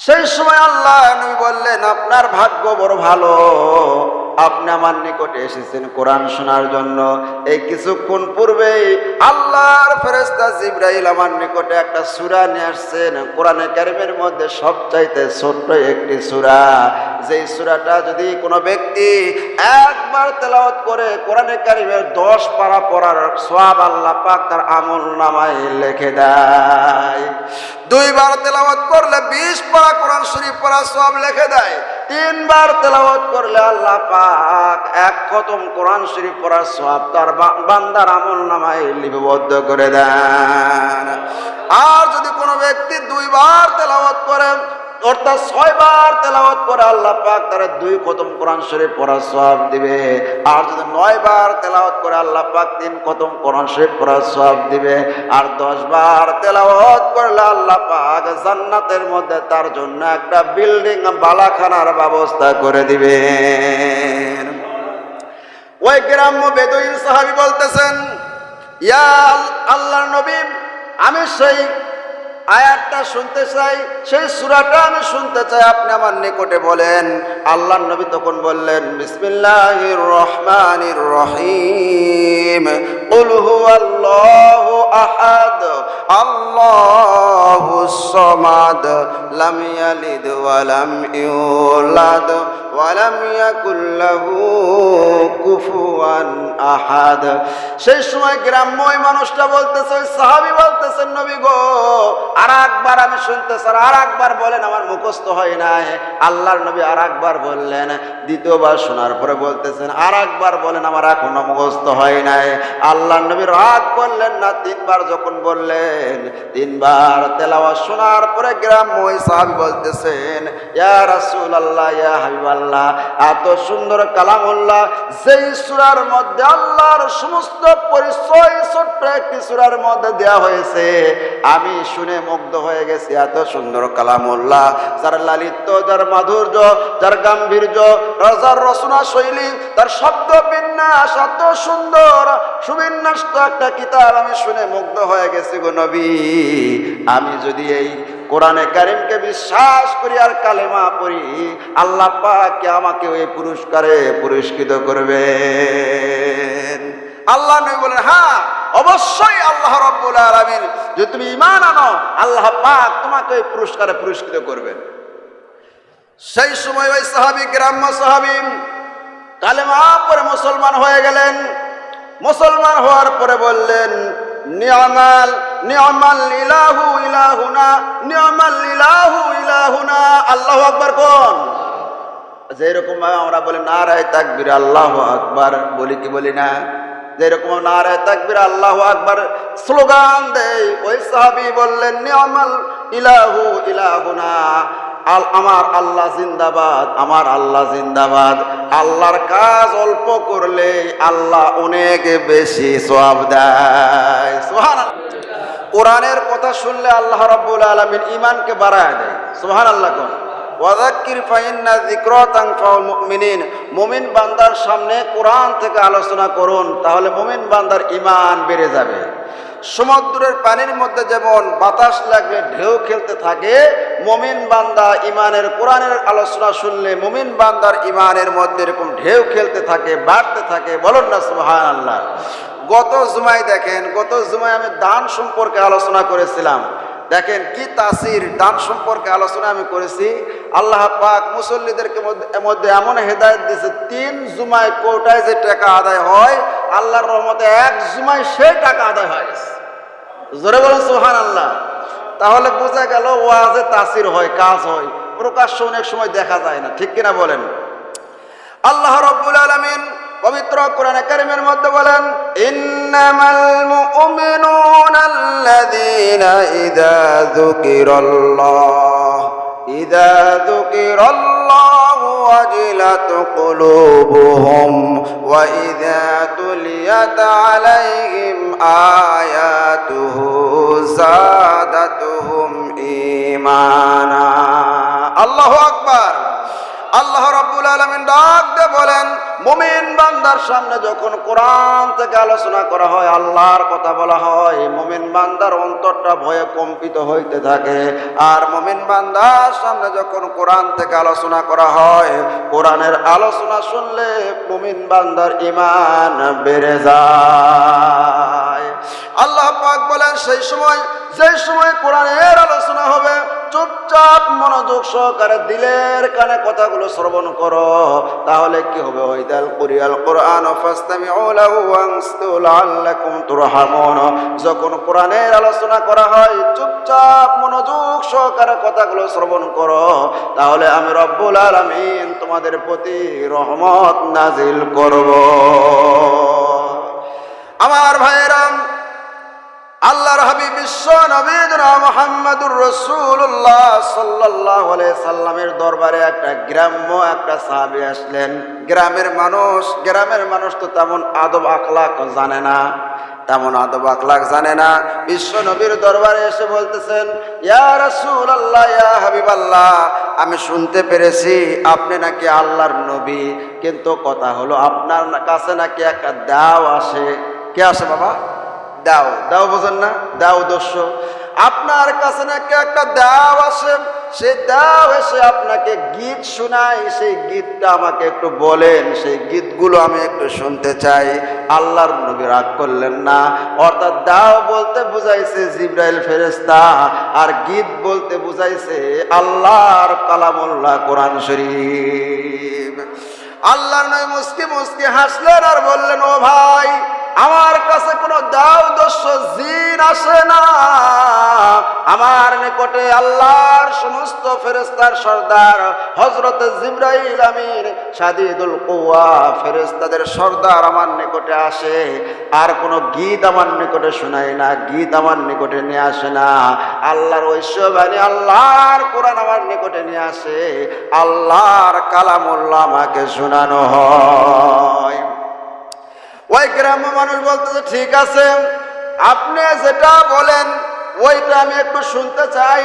সেই সময় আল্লাহ নবী বললেন, আপনার ভাগ্য বড় ভালো। আপনি আমার নিকটে এসেছেন কোরআন শোনার জন্য। এই কিছুক্ষণ পূর্বেই আল্লাহর ফেরেস্তা জিব্রাহিল আমার নিকটে একটা সুরা নিয়ে আসছেন। কোরআনে কারিমের মধ্যে সবচাইতে ছোট্ট একটি সূরা যেই সূরাটা যদি কোনো ব্যক্তি একবার তেলাওয়াত করে কোরআনে কারিমের দশ পারা পড়ার সব আল্লাহ পাক তার আমল নামায় লিখে দেয়। দুইবার তেলাওয়াত করলে বিশ পারা কোরআন শরীফ পড়া সব লিখে দেয়। তিনবার তেলাওয়াত করলে আল্লাহ পাক এক খতম কোরআন শরীফ পড়ার সব তার বান্দার আমল নামায় লিপিবদ্ধ করে দেন। আর যদি কোনো ব্যক্তি দুইবার তেলাওয়াত করে অর্থাৎ ছয়বার তেলাওয়াত করে আল্লাহ পাক তার দুই খতম কোরআন শরীফ পড়ার সব দিবে। আর যদি নয়বার তেলাওয়াত করে আল্লাহ পাক তিন খতম কোরআন শরীফ পড়ার সব দিবে। আর দশ বার তেলাওয়াত করলে আল্লাহ পাক জান্নাতের মধ্যে তার জন্য একটা বিল্ডিং, বালাখানার ব্যবস্থা করে দিবে ওই গ্রাম্য বেদুইন সাহাবি বলতেছেন, ইয়া আল- আল্লাহর নবী, আমি সেই আয়াতটা শুনতে চাই, সেই সুরাটা আমি শুনতে চাই। আপনি আমার নিকটে বলেন, আল্লাহর নবী তখন বললেন, বিসমিল্লাহির রহমানির রহিম। আহাদ ইউলাদ। ওয়া লাম ইয়াকুল লাহু কুফুয়ান আহাদ। সেই সময় গ্রাম্য মানুষটা বলতেছে, ওই সাহাবী বলতেছেন নবী গো আর একবার আমি শুনতেছি আর একবার বলেন, আমার মুখস্থ হয় নাই। আল্লাহর নবী আর একবার বললেন, দ্বিতীয়বার শোনার পরে বলতেছেন আর একবার বলেন, আমার এখনও মুখস্থ হয় নাই। আল্লাহর নবী রাগ করলেন না, তিনবার যখন বললেন, তিনবার তেলাওয়াত শোনার পরে গ্রাম্য ওই সাহাবী বলতেছেন, ইয়া রাসূল আল্লাহ ইয়া হাবিব আল্লাহ, এত সুন্দর যেই সূরার মধ্যে আল্লাহর সমস্ত পরিচয় ছোট্ট একটি সূরার মধ্যে দেয়া হয়েছে, আমি শুনে মুগ্ধ হয়ে গেছি, এত সুন্দর কালামুল্লাহ, যার লালিত্য, যার মাধুর্য, যার গাম্ভীর্য যার রচনা শৈলী, তার শব্দ বিন্যাস, এত সুন্দর, সুবিন্যাস্ত একটা কিতাব, আমি শুনে মুগ্ধ হয়ে গেছি গো নবী। আমি যদি এই কোরআনে কারিমকে বিশ্বাস করি আর কালেমা পড়ি, আল্লাহ পাক আমাকে ওই পুরস্কারে পুরস্কৃত করবেন। আল্লাহ নবী বলেন হ্যাঁ অবশ্যই আল্লাহ রব্বুল আলামিন, যদি তুমি ঈমান আনো, আল্লাহ পাক তোমাকে ওই পুরস্কারে পুরস্কৃত করবেন। সেই সময় ওই সাহাবী গ্রাম্য সাহাবী কালেমা পরে মুসলমান হয়ে গেলেন। মুসলমান হওয়ার পরে বললেন, নিয়ামাল নিয়ামাল ইলাহু ইলাহুনা, নিয়ামাল ইলাহু ইলাহুনা। আল্লাহু আকবার কোন? যেরকম ভাবে আমরা বলি নারায় তাকবির, আল্লাহ আকবার, বলি কি বলি না? যেরকম নারায় তাকবির, আল্লাহ আকবার স্লোগান দেয় ওই সাহাবি বললেন, নিয়ামাল ইলাহু ইলাহুনা। আল, আমার আল্লাহ জিন্দাবাদ, আমার আল্লাহ জিন্দাবাদ। আল্লাহর কাজ অল্প করলে আল্লাহ অনেক বেশি সওয়াব দেয়। সুবহানাল্লাহ। কোরআনের কথা শুনলে আল্লাহ রাব্বুল আলামিন ঈমানকে বাড়ায় দেয়। সুবহানাল্লাহ কোন। ওয়াজাক্কির ফাইন্না যিকরাতান ফাউল মুমিনিন। মুমিন বান্দার সামনে কোরআন থেকে আলোচনা করুন, তাহলে মুমিন বান্দার ঈমান বেড়ে যাবে। সমুদ্রের পানির মধ্যে যেমন বাতাস লাগলে ঢেউ খেলতে থাকে, মুমিন বান্দা ইমানের কোরআনের আলোচনা শুনলে মুমিন বান্দার ইমানের মধ্যে এরকম ঢেউ খেলতে থাকে, বাড়তে থাকে। বলুন না সুবহানাল্লাহ। গত জুমায় দেখেন, গত জুমায় আমি দান সম্পর্কে আলোচনা করেছিলাম। দেখেন কি তাসির, দান সম্পর্কে আলোচনা আমি করেছি। আল্লাহ পাক মুসল্লিদেরকে মধ্যে- এমন হেদায়ত দিয়েছে, তিন জুমায় কোটায় যে টাকা আদায় হয়, আল্লাহর রহমতে এক জুমায় সেই টাকা আদায় হয় জোরে বলেন সুহান আল্লাহ তাহলে বোঝা গেল ওয়াজে তাসির হয়, কাজ হয়। প্রকাশ্য অনেক সময় দেখা যায় না, ঠিক কিনা বলেন? আল্লাহ রব্বুল আলামিন কোরআনে কারিমের মধ্যে বলেন ইন্নামাল মুমিনুনা আল্লাযীনা ইযা যুকিরাল্লাহ ইযা যুকিরাল্লাহু ওয়াজিলাত কুলুবুহুম ওয়া ইযা তুলিয়াত আলাইহিম আয়াতুহু যাদাতুহুম ঈমানা আল্লাহু আকবার আল্লাহ রাব্বুল আলামিন ডাক দিয়ে বলেন, মুমিন বান্দার সামনে যখন কোরআন থেকে আলোচনা করা হয়, আল্লাহর কথা বলা হয়, মমিন বান্দার অন্তরটা ভয়ে কম্পিত হইতে থাকে। আর মমিন বান্দার সামনে যখন কোরআন থেকে আলোচনা করা হয়, কোরআনের আলোচনা শুনলে মমিন বান্দার ইমান বেড়ে যায়। আল্লাহ পাক বলেন, সেই সময়, যেই সময় কোরআনের আলোচনা হবে, চুপচাপ মনোযোগ সহকারে দিলের কানে কথাগুলো শ্রবণ করো, তাহলে কি হবে? ওইদাল কুরিয়াল কোরআন যখন কোরআনের আলোচনা করা হয়, চুপচাপ মনোযোগ সহকারে কথাগুলো শ্রবণ করো, তাহলে আমি রব্বুল আলামিন তোমাদের প্রতি রহমত নাজিল করব। আমার ভাইয়েরাম আল্লাহর হাবিব বিশ্ব নবীনা মোহাম্মদুর রসুল্লাহ সাল্লাহ সাল্লামের দরবারে একটা গ্রাম্য একটা সাহাবি আসলেন। গ্রামের মানুষ গ্রামের মানুষ তো তেমন আদব আখলাক জানে না, তেমন আদব আখলাক জানে না। বিশ্ব নবীর দরবারে এসে বলতেছেন, ইয়া রসুল আল্লাহ ইয়া হাবিব আল্লাহ আমি শুনতে পেরেছি, আপনি নাকি আল্লাহর নবী, কিন্তু কথা হলো আপনার কাছে নাকি একটা দাও আসে। কে আসে বাবা? দাও দাও বোঝেন না, দাও দস্য। আপনার কাছে নাকি একটা দাও আসে, সেই দাও এসে আপনাকে গীত শোনায়, সেই গীতটা আমাকে একটু বলেন, সেই গীতগুলো আমি একটু শুনতে চাই। আল্লাহর নবী রাগ করলেন না, অর্থাৎ দাও বলতে বুঝাইছে জিব্রাইল ফেরেস্তা আর গীত বলতে বুঝাইছে আল্লাহর কালামুল্লাহ কোরআন শরীফ। আল্লাহর নয় মুসকি মুসকি হাসলেন আর বললেন, ও ভাই আমার কাছে কোনো দাও দস্য জিন আসে না। আমার নিকটে আল্লাহর সমস্ত ফেরেস্তার সর্দার হজরত জিব্রাইল আমির সাদিদুল কুয়া ফেরেস্তাদের সর্দার আমার নিকটে আসে। আর কোনো গীত আমার নিকটে শোনায় না, গীত আমার নিকটে নিয়ে আসে না। আল্লাহর ঐশ্ববাণী আল্লাহর কোরআন আমার নিকটে নিয়ে আসে। আল্লাহর কালামুল্লাহ আমাকে শোনানো হয়। ওই গ্রাম্য মানুষ বলতেছে, ঠিক আছে, আপনি যেটা বলেন, ওইটা আমি একটু শুনতে চাই।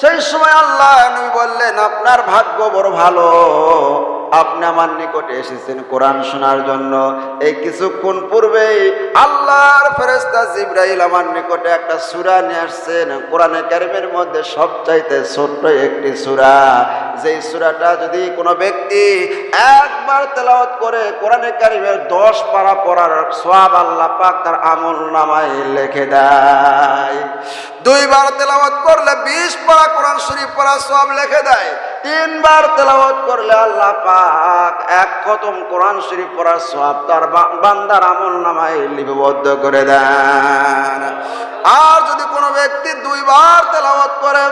সেই সময় আল্লাহ বললেন, আপনার ভাগ্য বড় ভালো। আপনি আমার নিকটে এসেছেন কোরআন শোনার জন্য। এই কিছুক্ষণ পূর্বেই আল্লাহর ফেরেস্তা জিব্রাইল আমার নিকটে একটা সূরা নিয়ে আসছেন। কোরআনে কারিমের মধ্যে সবচাইতে ছোট্ট একটি সূরা। যেই সূরাটা যদি কোনো ব্যক্তি একবার তেলাওয়াত করে কোরআনে কারিমের দশ পারা পড়ার সওয়াব আল্লাহ পাক তার আমল নামায় লিখে দেয়। দুইবার তেলাওয়াত করলে বিশ পারা কোরআন শরীফ পড়া সব লেখে দেয়। তিনবার তেলাওয়াত করলে আল্লাহ পাক এক খতম কোরআন শরীফ পড়ার সব তার বান্দার আমল নামায় লিপিবদ্ধ করে দেন। আর যদি কোনো ব্যক্তি দুইবার তেলাওয়াত করে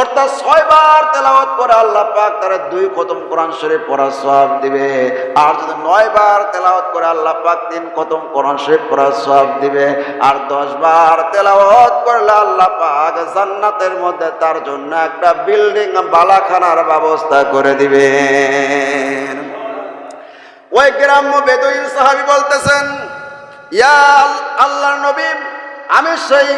অর্থাৎ ছয়বার তেলাওয়াত করে আল্লাহ পাক তারা দুই খতম কোরআন শরীফ পড়ার সব দিবে। আর যদি নয় বার তেলাওয়াত করে আল্লাহ পাক তিন খতম কোরআন শরীফ পড়ার সব দিবে। আর দশ বার তেলাওয়াত করলে আল্লাহ পাক জান্নাতের মধ্যে তার জন্য একটা বিল্ডিং, বালাখানার ব্যবস্থা করে দিবে ওই গ্রাম্য বেদুইন সাহাবি বলতেছেন, ইয়া আল্লাহর নবী, আমি সেই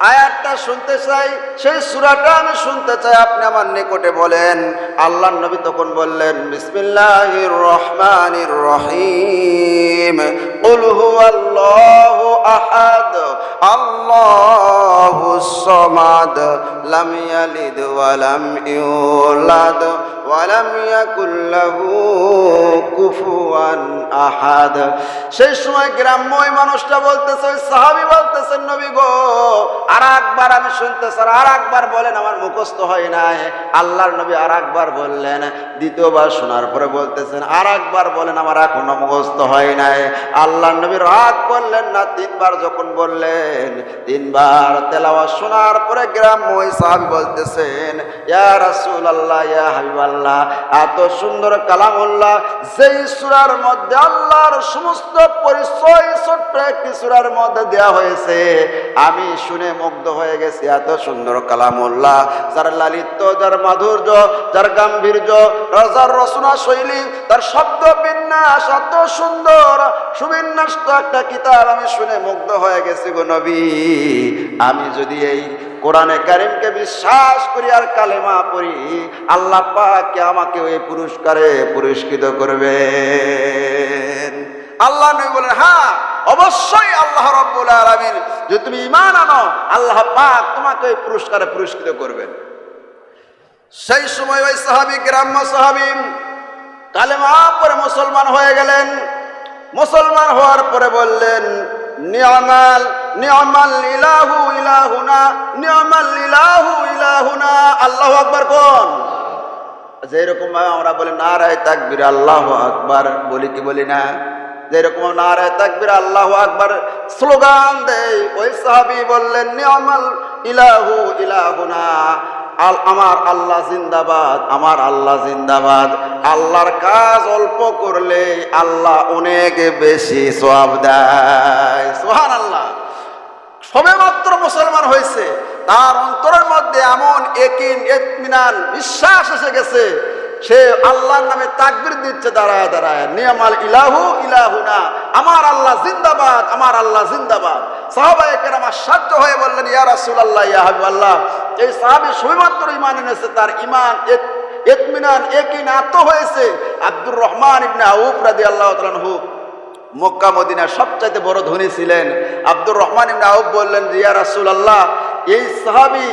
আয়াতটা শুনতে চাই, সেই সুরাটা আমি শুনতে চাই। আপনি আমার নিকটে বলেন, আল্লাহর নবী তখন বললেন, বিসমিল্লাহির রহমানির রহিম। হুয়াল্লাহু আহাদ আল্লাহুস সামাদ, লাম ইয়ালিদ ওয়া লাম ইউলাদ। ওয়া লাম ইয়াকুল লাহু কুফুয়ান আহাদ। সেই সময় গ্রাম্য ওই মানুষটা বলতেছে, ওই সাহাবী বলতেছেন, নবী গো আর একবার আমি শুনতেছি আর একবার বলেন, আমার মুখস্থ হয় নাই। আল্লাহর নবী আর একবার বললেন, দ্বিতীয়বার শোনার পরে বলতেছেন আর একবার বলেন, আমার এখনও মুখস্থ হয় নাই। আল্লাহর নবী রাগ করলেন না, তিনবার যখন বললেন, তিনবার তেলাওয়া শোনার পরে গ্রাম্য ওই সাহাবী বলতেছেন, ইয়া রাসূল আল্লাহ ইয়া হাবিব আল্লাহ, এত সুন্দর কালামুল্লাহ, যেই সূরার মধ্যে আল্লাহর সমস্ত পরিচয় ছোট্ট একটি সূরার মধ্যে দেয়া হয়েছে, আমি শুনে মুগ্ধ হয়ে গেছি, এত সুন্দর কালামুল্লাহ, যার লালিত্য, যার মাধুর্য, যার গাম্ভীর্য, রাজার রচনা শৈলী, তার শব্দ বিন্যাস, এত সুন্দর সুবিন্যাস একটা কিতাব, আমি শুনে মুগ্ধ হয়ে গেছি গো নবী। আমি যদি এই কোরআনে কারিমকে বিশ্বাস করি আর কালেমা পড়ি, আল্লাহ পাক আমাকে ওই পুরস্কারে পুরস্কৃত করবেন। আল্লাহ নবী বলেন হ্যাঁ অবশ্যই আল্লাহ রব্বুল আলামিন, যদি তুমি ইমান আনো, আল্লাহ পাক তোমাকে ওই পুরস্কারে পুরস্কৃত করবেন। সেই সময় ওই সাহাবি, গ্রাম্য সাহাবি কালেমা পরে মুসলমান হয়ে গেলেন। মুসলমান হওয়ার পরে বললেন, নিয়মাল নিয়মাল ইলাহু ইলাহুনা, নিয়মাল ইলাহু ইলাহুনা। আল্লাহু আকবার কোন? যেরকম আমরা বলি নারায় তাকবির, আল্লাহ আকবার। বলি কি বলি না? যেরকম নারায় তাকবির, আল্লাহ আকবার স্লোগান দেয়, ওই সাহাবি বললেন, নিয়মাল ইলাহু ইলাহুনা। আল, আমার আল্লাহ জিন্দাবাদ, আমার আল্লাহ জিন্দাবাদ। আল্লাহর কাজ অল্প করলে আল্লাহ অনেক বেশি সব দেয়। সোহান আল্লাহ সবে মাত্র মুসলমান হয়েছে, তার অন্তরের মধ্যে এমন একিন এতমিনান বিশ্বাস এসে গেছে, সে আল্লাহর নামে তাকবির দিচ্ছে, দাঁড়ায় দাঁড়ায়, নিয়ামাল ইলাহু ইলাহু না আমার আল্লাহ জিন্দাবাদ, আমার আল্লাহ জিন্দাবাদ। সাহাবায়ে কেরাম সাধ্য হয়ে বললেন, ইয়া রাসূলুল্লাহ, ইয়া হাবিবাল্লাহ, এই সাহাবী সবেমাত্র ঈমান এনেছে, তার ঈমান এত- এতমিনান একিন আত হয়েছে। আব্দুর রহমান ইবনে আউফ রাদিয়াল্লাহু তাআলা আনহু মক্কা, মদিনার সবচাইতে বড় ধনী ছিলেন। আব্দুর রহমান ইবনে আউফ বললেন যে ইয়া রাসূলুল্লাহ, এই সাহাবী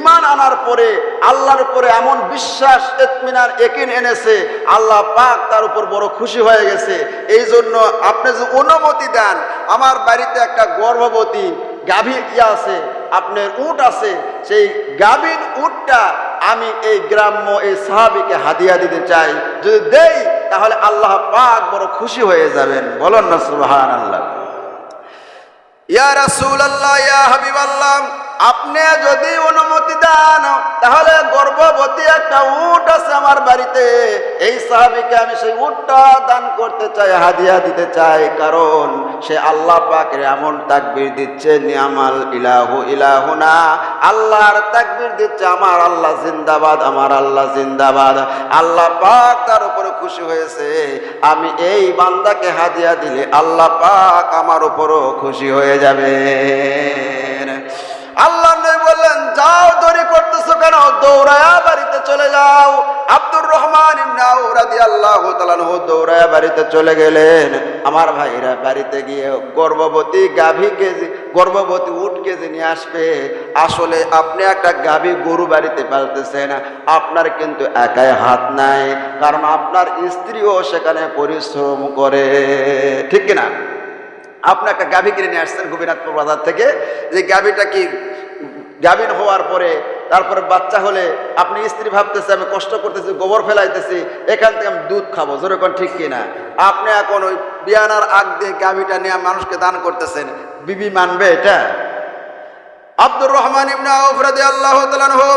ইমান আনার পরে আল্লাহর উপরে এমন বিশ্বাস এতমিনার একিন এনেছে, আল্লাহ পাক তার উপর বড় খুশি হয়ে গেছে। এই জন্য আপনি যে অনুমতি দেন, আমার বাড়িতে একটা গর্ভবতী গাভী ইয়া আছে, আপনার উট আছে, সেই গাভীর উটটা আমি এই গ্রাম্য এই সাহাবিকে হাদিয়া দিতে চাই। যদি দেই তাহলে আল্লাহ পাক বড় খুশি হয়ে যাবেন। বলুন না সুবহান আল্লাহ ইয়া রাসূলুল্লাহ, ইয়া হাবিবাল্লাহ আপনি যদি অনুমতি দেন, তাহলে গর্ভবতী একটা উট আছে আমার বাড়িতে। এই সাহাবিকে আমি সেই উটটা দান করতে চাই, হাদিয়া দিতে চাই, কারণ সে আল্লাহ পাকের এমন তাকবীর দিচ্ছে, নিয়ামাল ইলাহু ইলাহুনা। আল্লাহর তাকবীর দিচ্ছে, আমার আল্লাহ জিন্দাবাদ, আমার আল্লাহ জিন্দাবাদ। আল্লাহ পাক তার উপরে খুশি হয়েছে। আমি এই বান্দাকে হাদিয়া দিলে আল্লাহ পাক আমার উপরও খুশি হয়ে যাবে। আল্লাহ নবী বললেন, যাও দড়ি করতেছো কেন? দৌড়ায়া বাড়িতে চলে যাও। আব্দুর রহমান দৌড়ায়া বাড়িতে চলে গেলেন। আমার ভাইরা বাড়িতে গিয়ে গর্ভবতী গাভীকে যে- গর্ভবতী উটকে যে নিয়ে আসবে। আসলে আপনি একটা গাভী গরু বাড়িতে পালতেছেন, আপনার কিন্তু একাই হাত নাই, কারণ আপনার স্ত্রীও সেখানে পরিশ্রম করে। ঠিক কিনা? আপনি একটা গাভী কিনে নিয়ে আসছেন গোপীনাথপুর বাজার থেকে। যে গাভীটা কি গাভীন হওয়ার পরে, তারপরে বাচ্চা হলে আপনি স্ত্রী ভাবতেছে, আমি কষ্ট করতেছি, গোবর ফেলাইতেছি, এখান থেকে আমি দুধ খাব। যেরকম ঠিক কিনা? আপনি এখন ওই বিয়ানার আগ দিয়ে গাভীটা নিয়ে মানুষকে দান করতেছেন, বিবি মানবে এটা? আব্দুর রহমান তাআলা আনহু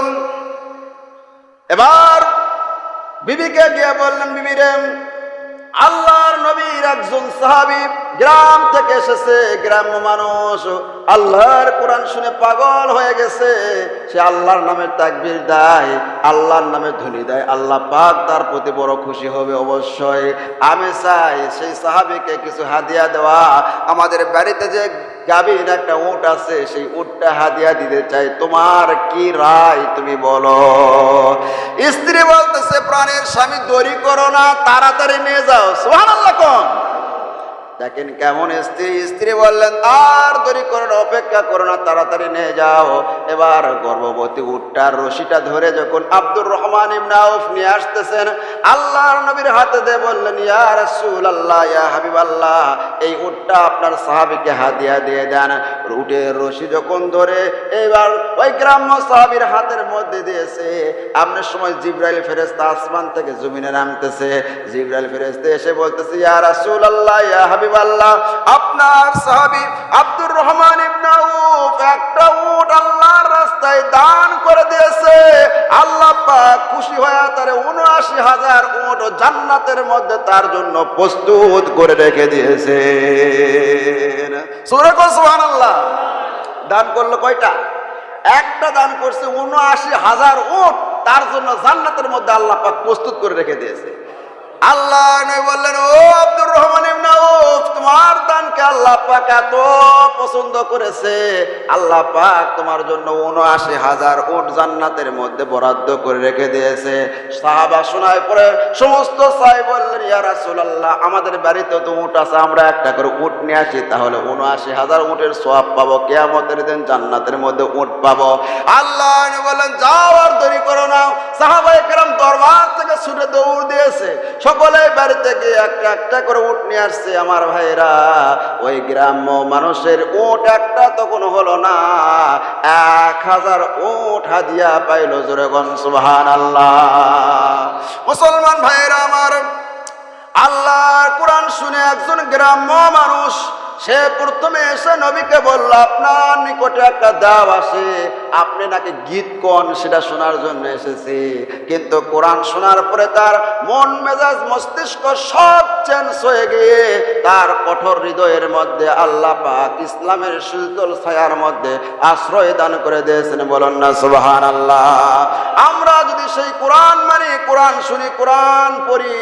এবার বিবিকে গিয়ে বললেন, বিবি রে আল্লাহর নবীর একজন সাহাবি গ্রাম থেকে এসেছে গ্রাম্য মানুষ। আল্লাহর কোরআন শুনে পাগল হয়ে গেছে। সে আল্লাহর নামে তাকবীর দেয়, আল্লাহর নামে ধ্বনি দেয়। আল্লাহ পাক তার প্রতি বড় খুশি হবে অবশ্যই। আমি চাই সেই সাহাবিকে কিছু হাদিয়া দেওয়া। আমাদের বাড়িতে যে গাভীর একটা উট আছে, সেই উটটা হাদিয়া দিতে চাই। তোমার কি রায় তুমি বলো? স্ত্রী বলতেছে, প্রাণের স্বামী দড়ি করো না, তাড়াতাড়ি নিয়ে যাও। সোহান আল্লাহ কোন। দেখেন কেমন স্ত্রী স্ত্রী বললেন, আর দেরি করো না, অপেক্ষা করো না, তাড়াতাড়ি নিয়ে যাও। এবার গর্ভবতী উটটার রশিটা ধরে যখন আব্দুর রহমান ইবনে আউফ নিয়ে আসতেছেন, আল্লাহর নবীর হাতে দিয়ে বললেন, ইয়া রাসূলুল্লাহ, ইয়া হাবিবাল্লাহ, এই উটটা আপনার সাহাবীকে হাদিয়া দিয়ে দেন। উটের রশি যখন ধরে, এবার ওই গ্রাম্য সাহাবীর হাতের মধ্যে দিয়েছে। আপনার সময় জিব্রাইল ফেরেশতা আসমান থেকে জমিনে নামতেছে। জিব্রাইল ফেরেশতা এসে বলতেছে, ইয়া রাসূলুল্লাহ, ইয়া আপনার সাহাবী আব্দুর রহমান ইবনে আউফ একটা উট আল্লাহর রাস্তায় দান করে দিয়েছে। আল্লাহ পাক খুশি হয়ে তার উনআশি হাজার উট জান্নাতের মধ্যে তার জন্য প্রস্তুত করে রেখে দিয়েছে সুরে সুবহানাল্লাহ। দান করল কয়টা? একটা দান করছে উনআশি হাজার উট, তার জন্য জান্নাতের মধ্যে আল্লাহ পাক প্রস্তুত করে রেখে দিয়েছে। আল্লাহ বললেন, ও আব্দুর রহমান তোমার দানকে আল্লাহ পাক এত পছন্দ করেছে। আল্লাহ পাক তোমার জন্য উনআশি হাজার উট জান্নাতের মধ্যে বরাদ্দ করে রেখে দিয়েছে। সাহাবা শোনায় পরে সমস্ত সাই বললেন, ইয়া রাসূলুল্লাহ, আমাদের বাড়িতে তো উট আছে, আমরা একটা করে উট নিয়ে আসি, তাহলে উনআশি হাজার উটের সওয়াব পাবো, কিয়ামতের দিন জান্নাতের মধ্যে উট পাবো। আল্লাহ বললেন, যাও আর দেরি করো না। সাহাবায়ে কেরাম দরবার থেকে ছুটে দৌড় দিয়েছে। সকলে বাড়ি থেকে একটা একটা করে উট নিয়ে আসছে আমার ভাইরা ওই গ্রাম্য মানুষের উট একটা তখন হলো না, এক হাজার উট হাদিয়া পাইল জোরেগন সুহান আল্লাহ মুসলমান ভাইরা আমার আল্লাহ কোরআন শুনে একজন গ্রাম্য মানুষ সে প্রথমে এসে নবীকে বলল, আপনার নিকটে একটা দাব আসে আপনি নাকি গীত কন? সেটা শোনার জন্য এসেছি। কিন্তু কোরআন শোনার পরে তার মন মেজাজ মস্তিষ্ক সব চেঞ্জ হয়ে গিয়ে তার কঠোর হৃদয়ের মধ্যে আল্লাহ পাক ইসলামের শীতল ছায়ার মধ্যে আশ্রয় দান করে দিয়েছেন। বলুন না সুবহান আল্লাহ আমরা সেই কোরআন মানে কোরআন শুনি, কোরআন পড়ি।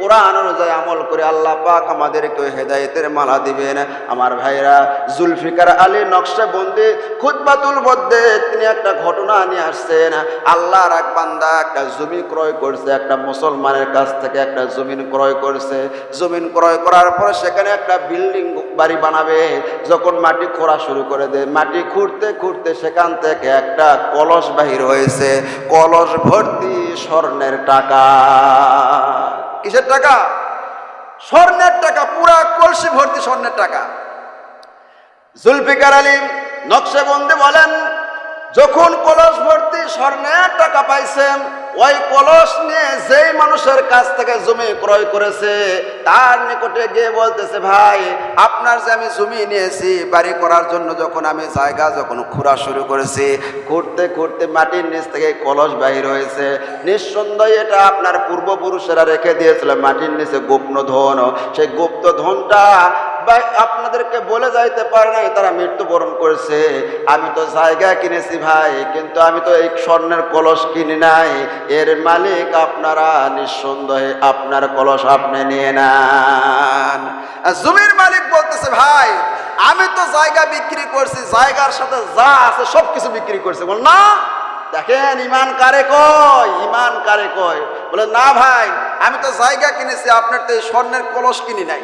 কোরআন অনুযায়ী আমল করে আল্লাহ পাক আমাদেরকে হেদায়েতের মালা দিবেন। আমার ভাইরা, জুলফিকার আলী নকশাবন্দি খুতবাতুল মধ্যে তিনি একটা ঘটনা নিয়ে আসছেন। আল্লাহর এক বান্দা একটা জমি ক্রয় করছে, একটা মুসলমানের কাছ থেকে একটা জমিন ক্রয় করছে। জমিন ক্রয় করার পরে সেখানে একটা বিল্ডিং বাড়ি বানাবে। যখন মাটি খোঁড়া শুরু করে দেয়, মাটি খুঁড়তে খুঁড়তে সেখান থেকে একটা কলস বাহির হয়েছে। কলস ভর্তি স্বর্ণের টাকা। কিসের টাকা? স্বর্ণের টাকা, পুরা কলসি ভর্তি স্বর্ণের টাকা। জুলফিকার আলী নকশাবন্দি বলেন, যখন কলস ভর্তি স্বর্ণের টাকা পাইছেন ওই কলস নিয়ে যেই মানুষের কাছ থেকে জমি ক্রয় করেছে, তার নিকটে গিয়ে বলতেছে, ভাই, আপনার যে আমি জমি নিয়েছি, বাড়ি করার জন্য যখন আমি জায়গা যখন খুঁড়া শুরু করেছি, খুঁড়তে খুঁড়তে মাটির নিচ থেকে কলস বাহির হয়েছে। নিঃসন্দেহে এটা আপনার পূর্বপুরুষেরা রেখে দিয়েছিল, মাটির নিচে গোপন ধন। সেই গুপ্ত ধনটা আপনাদেরকে বলে যাইতে পারে নাই, তারা মৃত্যুবরণ করেছে। আমি তো জায়গা কিনেছি ভাই, কিন্তু আমি তো এই স্বর্ণের কলস কিনি নাই। এর মালিক আপনারা নিঃসন্দেহে আপনার কলস আপনি নিয়ে নেন। জমির মালিক বলতেছে, ভাই, আমি তো জায়গা বিক্রি করছি, জায়গার সাথে যা আছে সব কিছু বিক্রি করছি। বল, না, দেখেন ইমান কারে কয়, ইমান কারে কয়। বলে, না ভাই, আমি তো জায়গা কিনেছি, আপনার তো এই স্বর্ণের কলস কিনি নাই।